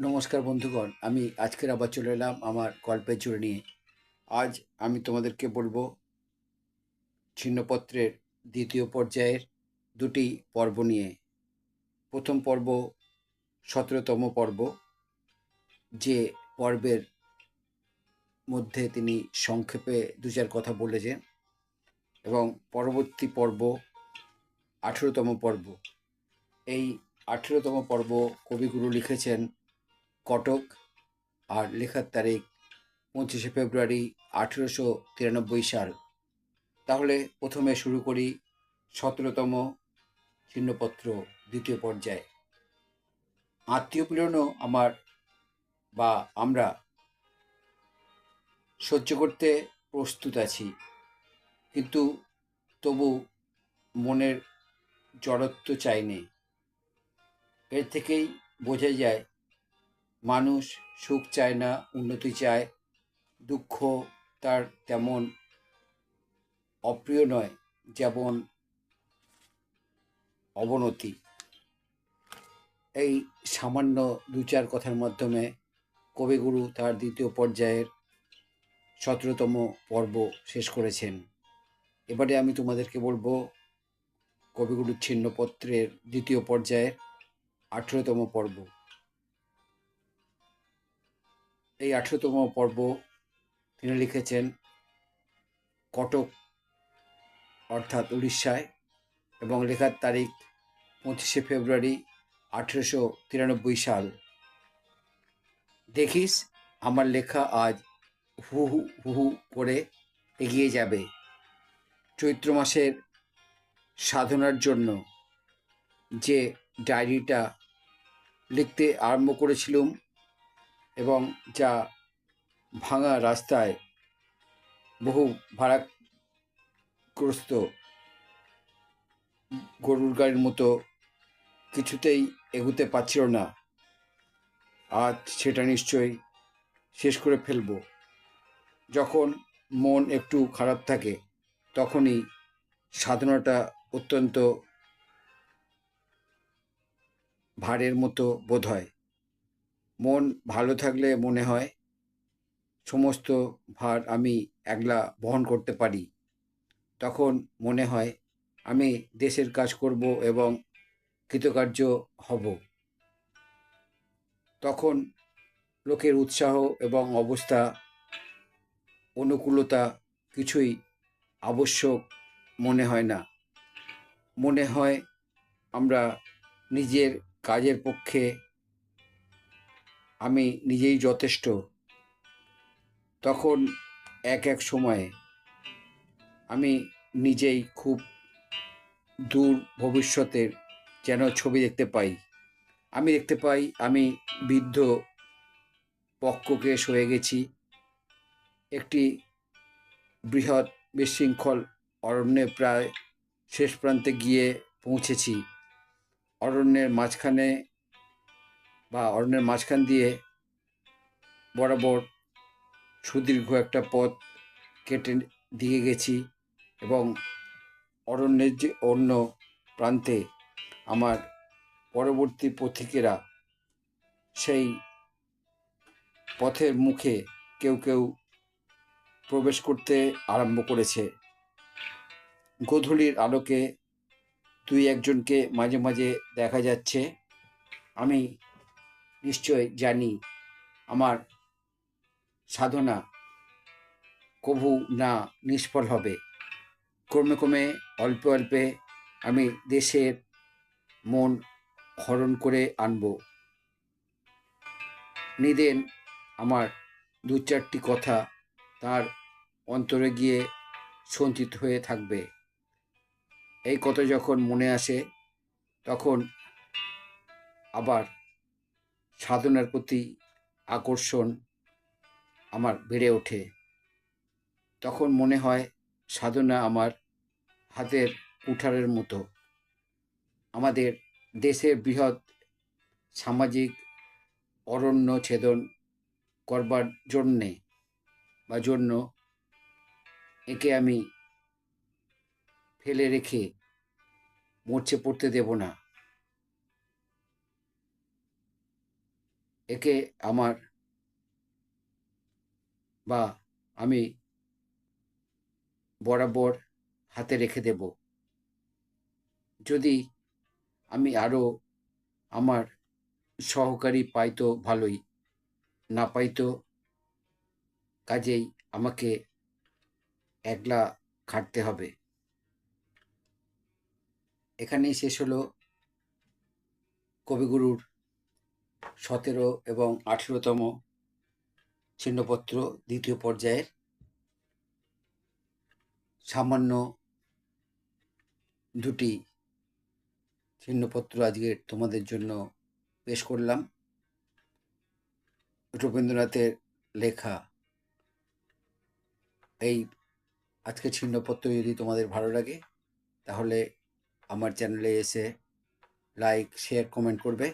নমস্কার বন্ধুগণ, আমি আজকের আবার চলে এলাম আমার গল্পের জুড়ে নিয়ে। আজ আমি তোমাদেরকে বলব ছিন্নপত্রের দ্বিতীয় পর্যায়ের দুটি পর্ব নিয়ে। প্রথম পর্ব সতেরোতম পর্ব, যে পর্বের মধ্যে তিনি সংক্ষেপে দু চার কথা বলেছেন এবং পরবর্তী পর্ব আঠেরোতম পর্ব। এই আঠেরোতম পর্ব কবিগুরু লিখেছেন কটক, আর লেখার তারিখ পঁচিশে ফেব্রুয়ারি আঠেরোশো তিরানব্বই সাল। তাহলে প্রথমে শুরু করি সতেরোতম চিহ্নপত্র দ্বিতীয় পর্যায়ে। আত্মীয় পীড়নও আমার বা আমরা সহ্য করতে প্রস্তুত আছি, কিন্তু তবু মনের জড়ত্ব চাইনি এর থেকেই বোঝা যায় মানুষ সুখ চায় না, উন্নতি চায়। দুঃখ তার তেমন অপ্রিয় নয়, যেমন অবনতি। এই সামান্য দু চার কথার মাধ্যমে কবিগুরু তার দ্বিতীয় পর্যায়ের সতেরোতম পর্ব শেষ করেছেন। এবারে আমি তোমাদেরকে বলব কবিগুরু ছিন্নপত্রের দ্বিতীয় পর্যায়ের আঠেরোতম পর্ব। এই আঠেরোতম পর্ব তিনি লিখেছেন কটক, অর্থাৎ উড়িষ্যায়, এবং লেখার তারিখ পঁচিশে ফেব্রুয়ারি আঠেরোশো তিরানব্বই সাল। দেখিস, আমার লেখা আজ হু হু হু করে এগিয়ে যাবে। চৈত্র মাসের সাধনার জন্য যে ডায়েরিটা লিখতে আরম্ভ করেছিলুম এবং যা ভাঙা রাস্তায় বহু ভাড়াগ্রস্ত গরুর গাড়ির মতো কিছুতেই এগুতে পারছিল না। আজ সেটা নিশ্চয়ই শেষ করে ফেলব। যখন মন একটু খারাপ থাকে, তখনই সাধনাটা অত্যন্ত ভারের মতো বোধ হয়। মন ভালো থাকলে মনে হয় সমস্ত ভার আমি একলা বহন করতে পারি। তখন মনে হয় আমি দেশের কাজ করব এবং কৃতকার্য হব। তখন লোকের উৎসাহ এবং অবস্থা, অনুকূলতা কিছুই আবশ্যক মনে হয় না। মনে হয় আমরা নিজের কাজের পক্ষে আমি নিজেই যথেষ্ট। তখন এক এক সময়ে আমি নিজেই খুব দূর ভবিষ্যতের যেন ছবি দেখতে পাই। আমি দেখতে পাই, আমি বৃদ্ধ পক্ষকে সয়ে গেছি। একটি বৃহৎ বিশৃঙ্খল অরণ্যে প্রায় শেষ প্রান্তে গিয়ে পৌঁছেছি। অরণ্যের মাঝখানে বা অরণ্যের মাঝখান দিয়ে বরাবর সুদীর্ঘ একটা পথ কেটে দিয়ে গেছি এবং অরণ্যের যে অন্য প্রান্তে আমার পরবর্তী পথিকেরা সেই পথের মুখে কেউ কেউ প্রবেশ করতে আরম্ভ করেছে। গোধূলির আলোকে দুই একজনকে মাঝে মাঝে দেখা যাচ্ছে। আমি নিশ্চয় জানি। আমার সাধনা কভু না নিষ্ফল হবে। ক্রমে ক্রমে, অল্পে অল্পে আমি দেশের মন হরণ করে আনব। নিদেন আমার দু চারটি কথা তার অন্তরে গিয়ে সঞ্চিত হয়ে থাকবে। এই কথা যখন মনে আসে, তখন আবার সাধনার প্রতি আকর্ষণ আমার বেড়ে ওঠে। তখন মনে হয় সাধনা আমার হাতের কুঠারের মতো। আমাদের দেশের বৃহৎ সামাজিক অরণ্য ছেদন করবার জন্যে বা জন্য একে আমি ফেলে রেখে মরছে পড়তে দেব না। একে আমার বা আমি বরাবর হাতে রেখে দেব। যদি আমি আরও আমার সহকারী পাই তো ভালোই, না পাই তো কাজেই আমাকে একলা খাটতে হবে। এখানেই শেষ হলো কবিগুরুর সতেরো এবং আঠেরোতম ছিন্নপত্র দ্বিতীয় পর্যায়ের সামান্য দুটি ছিন্নপত্র আজকে তোমাদের জন্য পেশ করলাম। রবীন্দ্রনাথের লেখা এই আজকে ছিন্নপত্র যদি তোমাদের ভালো লাগে, তাহলে আমার চ্যানেলে এসে লাইক, শেয়ার, কমেন্ট করবে।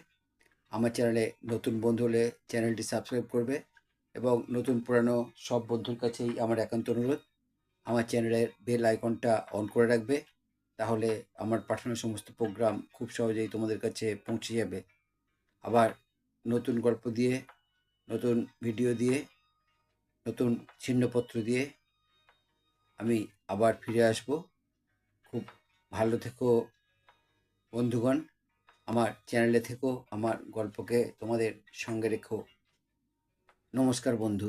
আমার চ্যানেলে নতুন বন্ধু হলে চ্যানেলটি সাবস্ক্রাইব করবে এবং নতুন পুরানো সব বন্ধুর কাছেই আমার একান্ত অনুরোধ। আমার চ্যানেলের বেল আইকনটা অন করে রাখবে, তাহলে আমার পাঠানো সমস্ত প্রোগ্রাম খুব সহজেই তোমাদের কাছে পৌঁছে যাবে। আবার নতুন গল্প দিয়ে, নতুন ভিডিও দিয়ে, নতুন চিহ্নপত্র দিয়ে আমি আবার ফিরে আসব। খুব ভালো থেকো বন্ধুগণ। আমার চ্যানেলে থেকেও আমার গল্পকে তোমাদের সঙ্গে রেখো। নমস্কার বন্ধু।